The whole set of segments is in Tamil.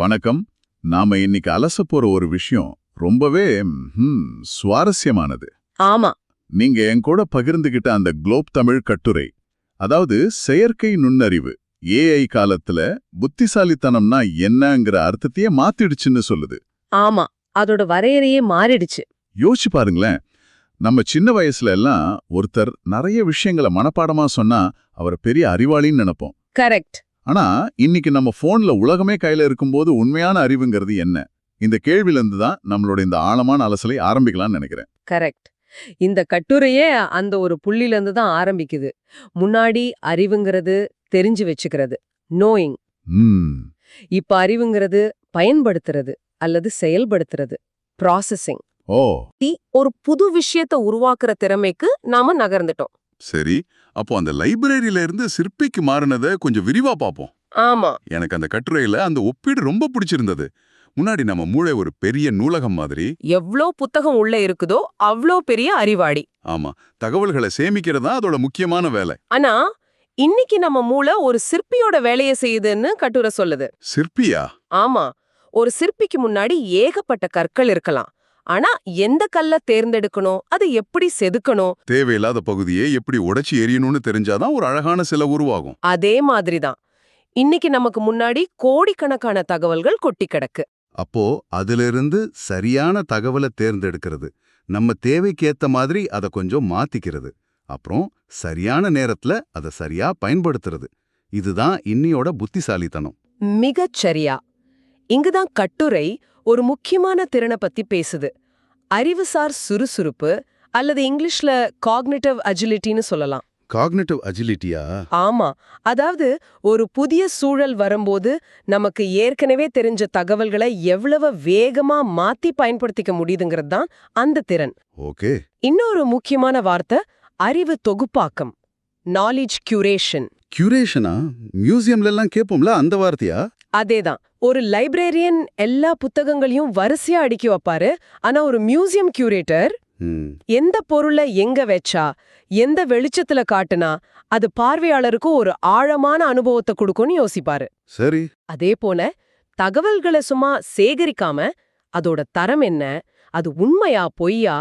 வணக்கம். நாம இன்னைக்கு அலச போற ஒரு விஷயம் ரொம்பவே சுவாரஸ்யமானது. ஆமா. நீங்க என் கூட பகிர்ந்துகிட்ட அந்த குளோப் தமிழ் கட்டுரை அதாவது செயற்கை நுண்ணறிவு ஏஐ காலத்துல புத்திசாலித்தனம்னா என்னங்கிற அர்த்தத்தையே மாத்திடுச்சுன்னு சொல்லுது. ஆமா அதோட வரையறையே மாறிடுச்சு. யோசிச்சு பாருங்களேன். நம்ம சின்ன வயசுல எல்லாம் ஒருத்தர் நிறைய விஷயங்களை மனப்பாடமா சொன்னா அவரை பெரிய அறிவாளின்னு நினைப்போம். கரெக்ட். ஆனா இன்னைக்கு நம்ம போன்ல உலகமே கையில இருக்கும்போது உண்மையான அறிவுங்கிறது என்ன? இந்த கேள்வியிலிருந்து தான் நம்மளோட இந்த ஆழமான அலசலை ஆரம்பிக்கலாம்னு நினைக்கிறேன். கரெக்ட். இந்த கட்டுரையே அந்த ஒரு புள்ளில இருந்து தான் ஆரம்பிக்குது. முன்னாடி அறிவுங்கிறது தெரிஞ்சு வச்சுக்கிறது. நோயிங் இப்ப அறிவுங்கிறது பயன்படுத்துறது அல்லது செயல்படுத்துறது. ப்ராசஸிங் ஒரு புது விஷயத்த உருவாக்குற திறமைக்கு நாம நகர்ந்துட்டோம். சரி அப்போ அந்த லைப்ரரியில இருந்து சிற்பிக்கு மாறினதை கொஞ்சம் விரிவா பார்ப்போம் ஆமா. எனக்கு அந்த கட்டுரையில அந்த ஒப்பீடு ரொம்ப பிடிச்சிருந்தது. முன்னாடி நம்ம மூளை ஒரு பெரிய நூலகம் மாதிரி. எவ்ளோ புத்தகம் உள்ள இருக்குதோ அவ்ளோ பெரிய அறிவாளி. ஆமா தகவல்களை சேமிக்கிறது அதோட முக்கியமான வேலை. ஆனா இன்னைக்கு நம்ம மூளை ஒரு சிற்பியோட வேலையை செய்யுதுன்னு கட்டுரை சொல்லுது. சிற்பியா? ஆமா ஒரு சிற்பிக்கு முன்னாடி ஏகப்பட்ட கற்கள் இருக்கலாம். ஆனா எந்த கல்ல தேர்ந்தெடுக்கணும்? அதை எப்படி செதுக்கணும்? தேவையில்லாத பகுதியை எப்படி உடைச்சி எரியணும்னு தெரிஞ்சாதான் ஒரு அழகான சில உருவாகும். அதே மாதிரிதான். இன்னைக்கு நமக்கு முன்னாடி கோடிக்கணக்கான தகவல்கள் கொட்டி கிடக்கு. அப்போ அதிலிருந்து சரியான தகவலை தேர்ந்தெடுக்கிறது. நம்ம தேவைக்கு ஏத்த மாதிரி அதை கொஞ்சம் மாத்திக்கிறது. அப்புறம் சரியான நேரத்துல அதை சரியா பயன்படுத்துறது. இதுதான் இன்னியோட புத்திசாலித்தனம். மிகச் சரியா இங்குதான் கட்டுரை ஒரு முக்கியமான திறனை பத்தி பேசுது. அறிவுசார் சுறுசுறுப்பு அல்லது இங்கிலீஷ்ல காக்னிட்டிவ் அஜிலிட்டின்னு சொல்லலாம். காக்னிட்டிவ் அஜிலிட்டியா ஆமா. அதாவது ஒரு புதிய சூழல் வரும்போது நமக்கு ஏற்கனவே தெரிஞ்ச தகவல்களை எவ்வளவு வேகமா மாத்தி பயன்படுத்திக்க முடியுதுங்கிறது தான் அந்த திறன். ஓகே. இன்னொரு முக்கியமான வார்த்தை அறிவு தொகுப்பாக்கம். நாலேஜ் கியூரேஷன் கியூரேஷனா மியூசியம்ல எல்லாம் கேட்போம்ல அந்த வார்த்தையா? அதேதான். ஒரு லைப்ரேரியன் எல்லா புத்தகங்களையும் வரிசையா அடுக்கி வைப்பாரு. ஆனா ஒரு மியூசியம் கியூரேட்டர் எந்த பொருளை எங்க வச்சா எந்த வெளிச்சத்துல காட்டுனா அது பார்வையாளருக்கு ஒரு ஆழமான அனுபவத்தை கொடுக்கும்னு யோசிப்பாரு. சரி. அதே போல தகவல்களை சும்மா சேகரிக்காம அதோட தரம் என்ன அது உண்மையா பொய்யா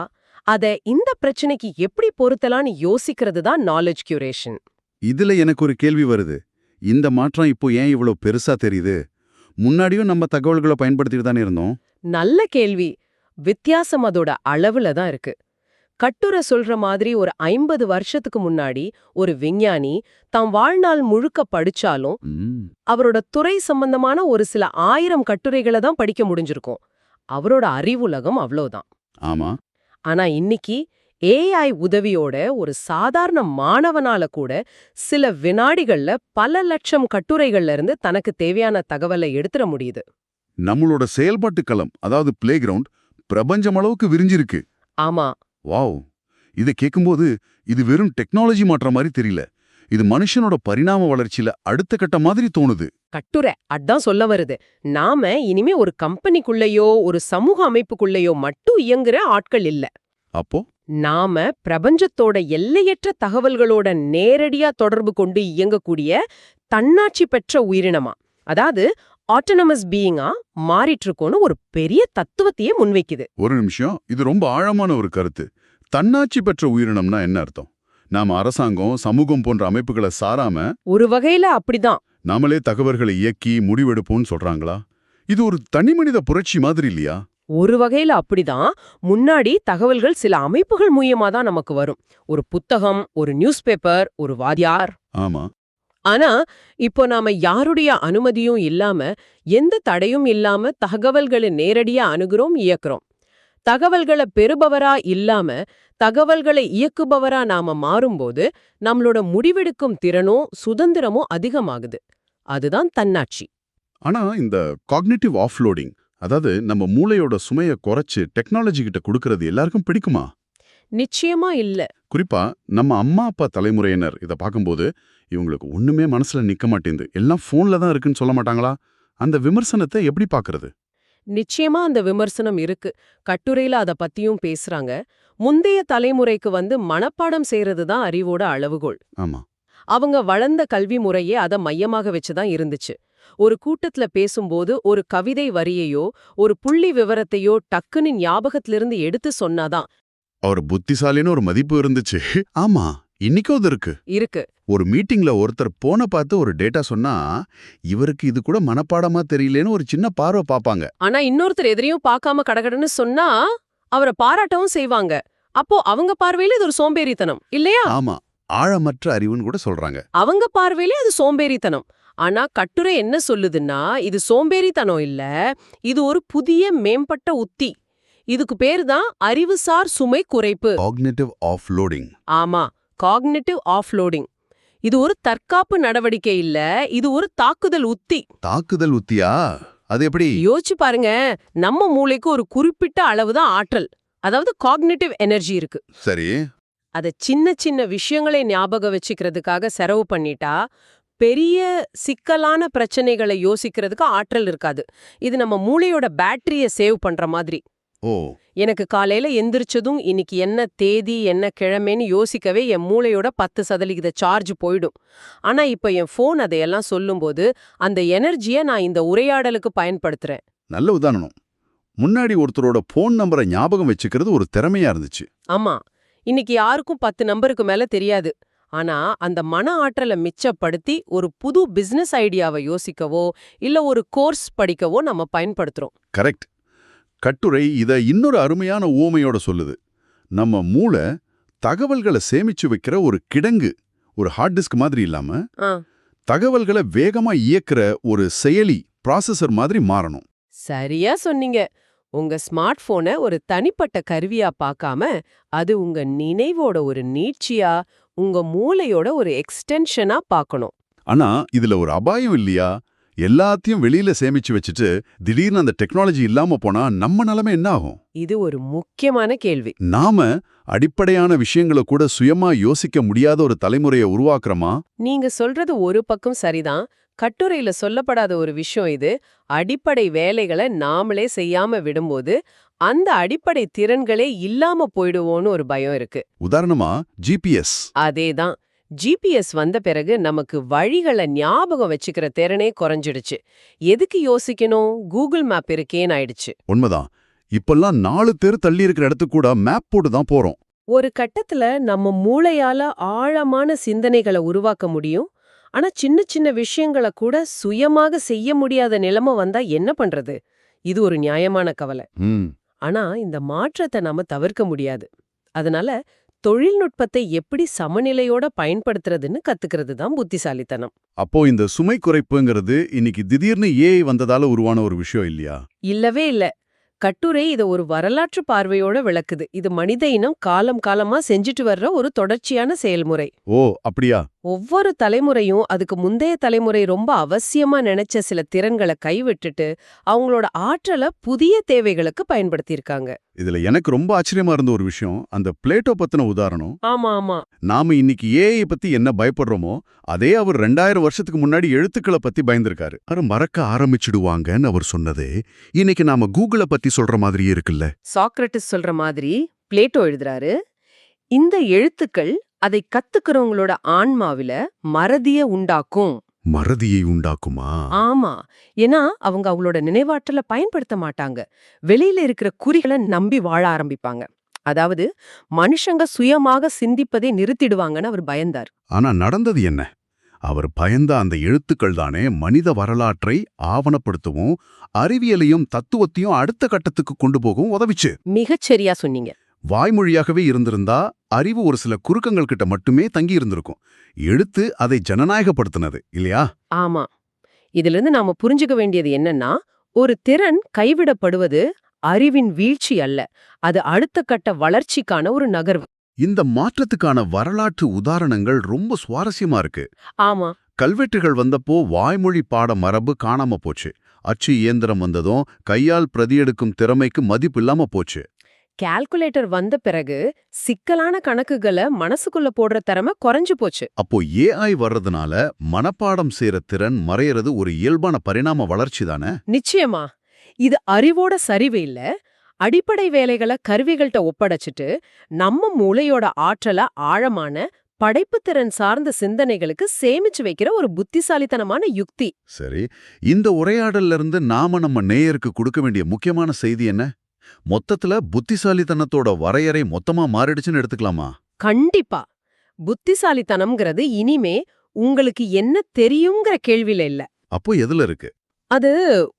அத இந்த பிரச்சனைக்கு எப்படி பொருத்தலான்னு யோசிக்கிறது தான் நாலேஜ் கியூரேஷன் இதுல எனக்கு ஒரு கேள்வி வருது. இந்த மாற்றம் இப்போ ஏன் இவ்வளவு பெருசா தெரியுது? முன்னாடியும் நம்ம தகவல்களை பயன்படுத்திட்டு தானே இருந்தோம். நல்ல கேள்வி. வித்தியாசம் அதோட அளவுல தான் இருக்கு. கட்டுரை சொல்ற மாதிரி ஒரு ஐம்பது வருஷத்துக்கு முன்னாடி ஒரு விஞ்ஞானி தாம் வாழ்நாள் முழுக்க படிச்சாலும் அவரோட துறை சம்பந்தமான ஒரு சில ஆயிரம் கட்டுரைகளை தான் படிக்க முடிஞ்சிருக்கும். அவரோட அறிவுலகம் அவ்வளவுதான் ஆமா. ஆனா இன்னைக்கு ஏஐ உதவியோட ஒரு சாதாரண மாணவனால கூட சில வினாடிகள்ல பல லட்சம் கட்டுரைகள்ல இருந்து தனக்கு தேவையான தகவலை எடுத்துட முடியுது. நம்மளோட செயல்பாட்டு களம் அதாவது பிளே கிரவுண்ட் பிரபஞ்சம் அளவுக்கு விரிஞ்சிருக்கு. ஆமா. வாவ். இதை கேட்கும்போது இது வெறும் டெக்னாலஜி மாற்ற மாதிரி தெரியல. இது மனுஷனோட பரிணாம வளர்ச்சியில அடுத்த கட்ட மாதிரி தோணுது. கட்டுரை அதான் சொல்ல வருது. நாம இனிமே ஒரு கம்பெனிக்குள்ளேயோ ஒரு சமூக அமைப்புக்குள்ளேயோ மட்டும் இயங்குற ஆட்கள் இல்ல. அப்போ? நாம பிரபஞ்சத்தோட எல்லையற்ற தகவல்களோட நேரடியா தொடர்பு கொண்டு இயங்கக்கூடிய தன்னாட்சி பெற்ற உயிரினமா? அதாவது ஆட்டோனமஸ் பீயிங்கா மாறிட்டு இருக்கோன்னு ஒரு பெரிய தத்துவத்தையே முன்வைக்குது. ஒரு நிமிஷம். இது ரொம்ப ஆழமான ஒரு கருத்து. தன்னாட்சி பெற்ற உயிரினம்னா என்ன அர்த்தம்? நாம அரசாங்கம் சமூகம் போன்ற அமைப்புகளை சாராம ஒரு வகையில அப்படிதான். நாமளே தகவல்களை இயக்கி முடிவெடுப்போம்னு சொல்றாங்களா? இது ஒரு தனிமனித புரட்சி மாதிரி இல்லையா? ஒரு வகையில அப்படிதான். முன்னாடி தகவல்கள் சில அமைப்புகள் மூலியமா தான் நமக்கு வரும். ஒரு புத்தகம் ஒரு நியூஸ் பேப்பர் ஒரு வாத்தியார். ஆமா. ஆனா இப்போ நாம யாருடைய அனுமதியும் இல்லாம எந்த தடையும் இல்லாம தகவல்களை நேரடியா அணுகுறோம் இயக்குறோம். தகவல்களை பெறுபவரா இல்லாம தகவல்களை இயக்குபவரா நாம மாறும்போது நம்மளோட முடிவெடுக்கும் திறனும் சுதந்திரமும் அதிகமாகுது. அதுதான் தன்னாட்சி. ஆனா இந்த காக்னிட்டிவ் ஆஃப்லோடிங் அதாவது நம்ம மூளையோட சுமையை குறைச்சு டெக்னாலஜி கிட்ட கொடுக்கறது எல்லாருக்கும் பிடிக்குமா? நிச்சயமா இல்ல. குறிப்பா நம்ம அம்மா அப்பா தலைமுறையினர் இதை பார்க்கும்போது இவங்களுக்கு ஒண்ணுமே மனசுல நிக்க மாட்டேங்குது. எல்லாம் போன்ல தான் இருக்குன்னு சொல்ல மாட்டாங்களா? அந்த விமர்சனத்தை எப்படி பார்க்கறது? நிச்சயமா அந்த விமர்சனம் இருக்கு. கட்டுரையில அத பத்தியும் பேசுறாங்க. முந்தைய தலைமுறைக்கு வந்து மனப்பாடம் செய்யறது தான் அறிவோட அளவுகோல். ஆமா. அவங்க வளர்ந்த கல்வி முறையே அத மையமாக வச்சுதான் இருந்துச்சு. ஒரு கூட்டத்துல பேசும்போது ஒரு கவிதை வரியையோ ஒரு புள்ளி விவரத்தையோ டக்குன்னு ஞாபகத்திலிருந்து எடுத்து சொன்னாதான். அவர் புத்திசாலின்னு ஒரு மதிப்பு இருந்துச்சு. ஆமா இன்னைக்கும் அது இருக்கு. இருக்கு. ஒரு மீட்டிங்ல ஒருத்தர் போன பார்த்து ஒரு டேட்டா சொன்னா இவருக்கு இது கூட மனப்பாடமா தெரியலேன்னு ஒரு சின்ன பார்வை பாப்பாங்க ஆனா இன்னொருத்தர் எதிரையும் பார்க்காம கடகடன்னு சொன்னா அவரை பாராட்டவும் செய்வாங்க. அப்போ அவங்க பார்வையில இது ஒரு சோம்பேறித்தனம் இல்லையா? ஆமா ஆழமற்ற அறிவுன்னு கூட சொல்றாங்க. அவங்க பார்வையிலே அது சோம்பேறித்தனம். ஆனா கட்டுரை என்ன சொல்லுதுன்னா இது சோம்பேறித்தனம் இல்ல இது ஒரு புதிய மேம்பட்ட உத்தி. இதுக்கு பேரு தான் அறிவுசார் சுமை குறைப்பு. காக்னிட்டிவ் ஆஃப் லோடிங் ஆமா காக்னிட்டிவ் ஆஃப்லோடிங் இது ஒரு தற்காப்பு நடவடிக்கை இல்ல இது ஒரு தாக்குதல் உத்தி. தாக்குதல் உத்தியா? அது எப்படி? யோசிச்சு பாருங்க நம்ம மூளைக்கு ஒரு குறிப்பிட்ட அளவு தான் ஆற்றல். அதாவது காக்னிட்டிவ் எனர்ஜி இருக்கு. சரி. அத சின்ன சின்ன விஷயங்களை ஞாபகம் வச்சுக்கிறதுக்காக செலவு பண்ணிட்டா பெரிய சிக்கலான பிரச்சனைகளை யோசிக்கிறதுக்கு ஆற்றல் இருக்காது. இது நம்ம மூளையோட பேட்டரிய சேவ் பண்ற மாதிரி. ஓ. எனக்கு காலையில எந்திரிச்சதும் இன்னைக்கு என்ன தேதி என்ன கிழமைன்னு யோசிக்கவே என் மூளையோட பத்து சதவிகித சார்ஜ் போயிடும். ஆனா இப்ப என் ஃபோன் அதையெல்லாம் சொல்லும்போது அந்த எனர்ஜியை நான் இந்த உரையாடலுக்கு பயன்படுத்துறேன். நல்ல உதாரணம். முன்னாடி ஒருத்தரோட ஃபோன் நம்பரை ஞாபகம் வச்சுக்கிறது ஒரு திறமையா இருந்துச்சு. ஆமா. இன்னைக்கு யாருக்கும் பத்து நம்பருக்கு மேல தெரியாது. ஆனா அந்த மன ஆற்றலை மிச்சப்படுத்தி ஒரு புது பிசினஸ் ஐடியாவை யோசிக்கவோ இல்ல ஒரு கோர்ஸ் படிக்கவோ நம்ம பயன்படுத்துறோம். கரெக்ட் கட்டுரை இத இன்னொரு அருமையான ஊமையோட சொல்லுது. நம்ம மூளை தகவல்களை சேமிச்சு வைக்கிற ஒரு கிடங்கு ஒரு ஹார்ட் டிஸ்க் மாதிரி இல்லாம தகவல்களை வேகமா இயக்குற ஒரு செயலி ப்ராசஸர் மாதிரி மாறணும். சரியா சொன்னீங்க. உங்க ஸ்மார்ட் போனை ஒரு தனிப்பட்ட கருவியா பார்க்காம அது உங்க நினைவோட ஒரு நீட்சியா உங்க மூளையோட ஒரு எக்ஸ்டென்ஷனா பார்க்கணும். ஆனா இதுல ஒரு அபாயம் இல்லையா? எல்லாத்தையும் வெளியில சேமிச்சு வச்சுட்டு திடீர்னு அந்த டெக்னாலஜி இல்லாம போனா நம்ம நிலைமை என்ன ஆகும்? இது ஒரு முக்கியமான கேள்வி. நாம அடிப்படையான விஷயங்களை கூட சுயமா யோசிக்க முடியாத ஒரு தலைமுறையை உருவாக்குறோமா? நீங்க சொல்றது ஒரு பக்கம் சரிதான். கட்டுரையில சொல்லப்படாத ஒரு விஷயம் இது. அடிப்படை வேலைகளை நாமளே செய்யாம விடும்போது அந்த அடிப்படை திறன்களே இல்லாம போயிடுவோன்னு ஒரு பயம் இருக்கு. உதாரணமா ஜிபிஎஸ் அதேதான். ஜிபிஎஸ் வந்த பிறகு நமக்கு வழிகளை ஞாபகம் வச்சுக்கிற திறனே குறைஞ்சிடுச்சு. எதுக்கு யோசிக்கணும்? கூகுள் மேப் இருக்கேன்னு ஆயிடுச்சு. உண்மைதான். இப்பெல்லாம் நாலு தெரு தள்ளி இருக்கிற இடத்துக்கு கூட மேப் போட்டு தான் போறோம். ஒரு கட்டத்துல நம்ம மூளையால ஆழமான சிந்தனைகளை உருவாக்க முடியும். ஆனா சின்ன சின்ன விஷயங்களை கூட சுயமாக செய்ய முடியாத நிலைமை வந்தா என்ன பண்றது? இது ஒரு நியாயமான கவலை. ஆனா இந்த மாற்றத்தை நாம தவிர்க்க முடியாது. அதனால தொழில்நுட்பத்தை எப்படி சமநிலையோட பயன்படுத்துறதுன்னு கத்துக்கிறது தான் புத்திசாலித்தனம். அப்போ இந்த சுமை குறைப்புங்கிறது இன்னைக்கு திடீர்னு ஏஐ வந்ததால உருவான ஒரு விஷயம் இல்லையா? இல்லவே இல்ல. கட்டுரை இத ஒரு வரலாற்று பார்வையோட விளக்குது. இது மனித இனம் காலம் காலமா செஞ்சுட்டு வர்ற ஒரு தொடர்ச்சியான செயல்முறை. ஓ அப்படியா? ஒவ்வொரு தலைமுறையும் அதுக்கு முந்தைய தலைமுறை ரொம்ப அவசியமா நினைச்ச சில திறன்களை கைவிட்டுட்டு அவங்களோட ஆற்றலை புதிய தேவைகளுக்கு பயன்படுத்தியிருக்காங்க. இதுல எனக்கு ரொம்ப ஆச்சரியமா இருந்த ஒரு விஷயம் அந்த பிளேட்டோ பத்தின உதாரணம். ஆமா ஆமா. நாம இன்னைக்கு ஏஐ பத்தி என்ன பயப்படுறோமோ அதே அவர் ரெண்டாயிரம் வருஷத்துக்கு முன்னாடி எழுத்துக்களை பத்தி பயந்திருக்காரு. அவர் மறக்க ஆரம்பிச்சிடுவாங்கன்னு அவர் சொன்னதே இன்னைக்கு நாம கூகுளை பத்தி சொல்ற மாதிரியே இருக்குல்ல. சாக்ரட்டிஸ் சொல்ற மாதிரி பிளேட்டோ எழுதுறாரு இந்த எழுத்துக்கள் அதை கத்துக்கிறவங்களோட ஆன்மாவில மறதிய உண்டாக்கும். மறதியை உண்டாக்குமா? ஆமா. ஏன்னா அவங்க அவங்களோட நினைவாற்றலை பயன்படுத்த மாட்டாங்க. வெளியில இருக்கிற குறிகளை நம்பி வாழ ஆரம்பிப்பாங்க. அதாவது மனுஷங்க சுயமாக சிந்திப்பதை நிறுத்திடுவாங்கன்னு அவர் பயந்தார். ஆனா நடந்தது என்ன? அவர் பயந்த அந்த எழுத்துக்கள் தானே மனித வரலாற்றை ஆவணப்படுத்தவும் அறிவியலையும் தத்துவத்தையும் அடுத்த கட்டத்துக்கு கொண்டு போகவும் உதவிச்சு. மிகச்சரியா சொன்னீங்க. வாய்மொழியாகவே இருந்திருந்தா அறிவு ஒரு சில குறுக்கங்கள் கிட்ட மட்டுமே தங்கி இருந்திருக்கும். எழுத்து அதை ஜனநாயகப்படுத்தினது இல்லையா? ஆமா. இதுல இருந்து நாம புரிஞ்சுக்க வேண்டியது என்னன்னா ஒரு திறன் கைவிடப்படுவது அறிவின் வீழ்ச்சி அல்ல அது அடுத்த கட்ட வளர்ச்சிக்கான ஒரு நகர்வு. இந்த மாற்றத்துக்கான வரலாற்று உதாரணங்கள் ரொம்ப சுவாரஸ்யமா இருக்கு. ஆமா. கல்வெட்டுகள் வந்தப்போ வாய்மொழி பாட மரபு காணாம போச்சு. அச்சு இயந்திரம் வந்ததும் கையால் பிரதியெடுக்கும் திறமைக்கு மதிப்பு இல்லாம போச்சு. கால்குலேட்டர் வந்த பிறகு சிக்கலான கணக்குகளை மனசுக்குள்ள போடுற திறமை குறைஞ்சு போச்சு. அப்போ ஏஐ வர்றதுனால மனப்பாடம் செய்யற திறன் மறையறது ஒரு இயல்பான பரிணாம வளர்ச்சி தானே? நிச்சயமா. இது அறிவோட சரிவு இல்ல. அடிப்படை வேலைகளை கருவிகள்கிட்ட ஒப்படைச்சிட்டு நம்ம மூளையோட ஆற்றலை ஆழமான படைப்புத்திறன் சார்ந்த சிந்தனைகளுக்கு சேமிச்சு வைக்கிற ஒரு புத்திசாலித்தனமான யுக்தி. சரி. இந்த உரையாடல்ல இருந்து நாம நம்ம நேயருக்கு கொடுக்க வேண்டிய முக்கியமான செய்தி என்ன? மொத்தத்துல புத்திசாலித்தனத்தோட வரையறை மொத்தமா மாறிடுச்சுன்னு எடுத்துக்கலாமா? கண்டிப்பா. புத்திசாலித்தனம்ங்கிறது இனிமே உங்களுக்கு என்ன தெரியுங்கிற கேள்வியில இல்ல. அப்போ எதுல இருக்கு? அது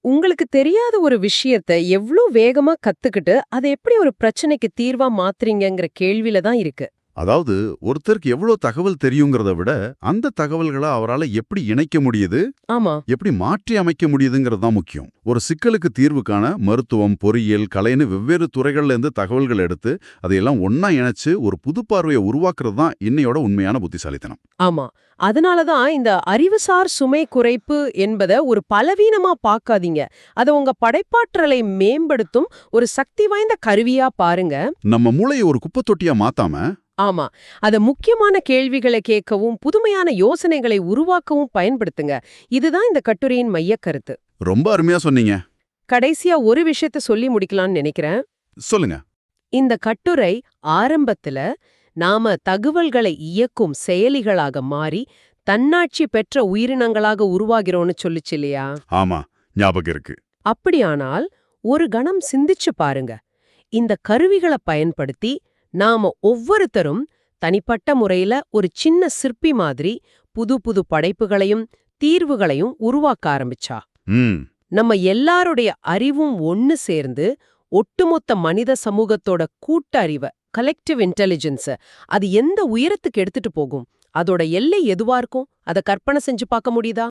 உங்களுக்கு தெரியாத ஒரு விஷயத்த எவ்ளோ வேகமா கத்துக்கிட்டு அதை எப்படி ஒரு பிரச்சனைக்கு தீர்வா மாத்துறீங்கங்கிற கேள்வியில தான் இருக்கு. அதாவது ஒருத்தருக்கு எவ்வளவு தகவல் தெரியுங்கிறத விட அந்த தகவல்களை அவரால எப்படி இணைக்க முடியுது? ஆமா. எப்படி மாற்றி அமைக்க முடியுதுங்கிறது தான் முக்கியம். ஒரு சிக்கலுக்கு தீர்வு காண மருத்துவம் பொறியியல் கலைன்னு வெவ்வேறு துறைகள்ல இருந்து தகவல்கள் எடுத்து அதையெல்லாம் ஒண்ணா இணைச்சு ஒரு புது பார்வையை உருவாக்குறது தான் இன்னையோட உண்மையான புத்திசாலித்தனம். ஆமா. அதனாலதான் இந்த அறிவுசார் சுமை குறைப்பு என்பத ஒரு பலவீனமா பார்க்காதீங்க. அத உங்க படைப்பாற்றலை மேம்படுத்தும் ஒரு சக்தி வாய்ந்த கருவியா பாருங்க. நம்ம மூளையை ஒரு குப்பை தொட்டியா மாத்தாம ஆமா. அத முக்கியமான கேள்விகளை கேட்கவும் புதுமையான யோசனைகளை உருவாக்கவும் பயன்படுத்துங்க. இதுதான் இந்த கட்டுரையின் மையக் கருத்து ரொம்ப அருமையா சொன்னீங்க. கடைசியா ஒரு விஷயத்த சொல்லி முடிக்கலாம்னு நினைக்கிறேன். சொல்லுங்க. இந்த கட்டுரை ஆரம்பத்துல நாம தகவல்களை இயக்கும் செயலிகளாக மாறி தன்னாட்சி பெற்ற உயிரினங்களாக உருவாகிறோம்னு சொல்லுச்சு இல்லையா? ஆமா. ஞாபகம் இருக்கு. அப்படியானால் ஒரு கணம் சிந்திச்சு பாருங்க. இந்த கருவிகளை பயன்படுத்தி நாம ஒவ்வொருத்தரும் தனிப்பட்ட முறையில ஒரு சின்ன சிற்பி மாதிரி புது புது படைப்புகளையும் தீர்வுகளையும் உருவாக்க ஆரம்பிச்சா. நம்ம எல்லாருடைய அறிவும் ஒன்னு சேர்ந்து ஒட்டுமொத்த மனித சமூகத்தோட கூட்டறிவை கலெக்டிவ் இன்டெலிஜென்ஸ் அது எந்த உயரத்துக்கு எடுத்துட்டு போகும்? அதோட எல்லை எதுவா இருக்கும்? அத கற்பனை செஞ்சு பார்க்க முடியுதா?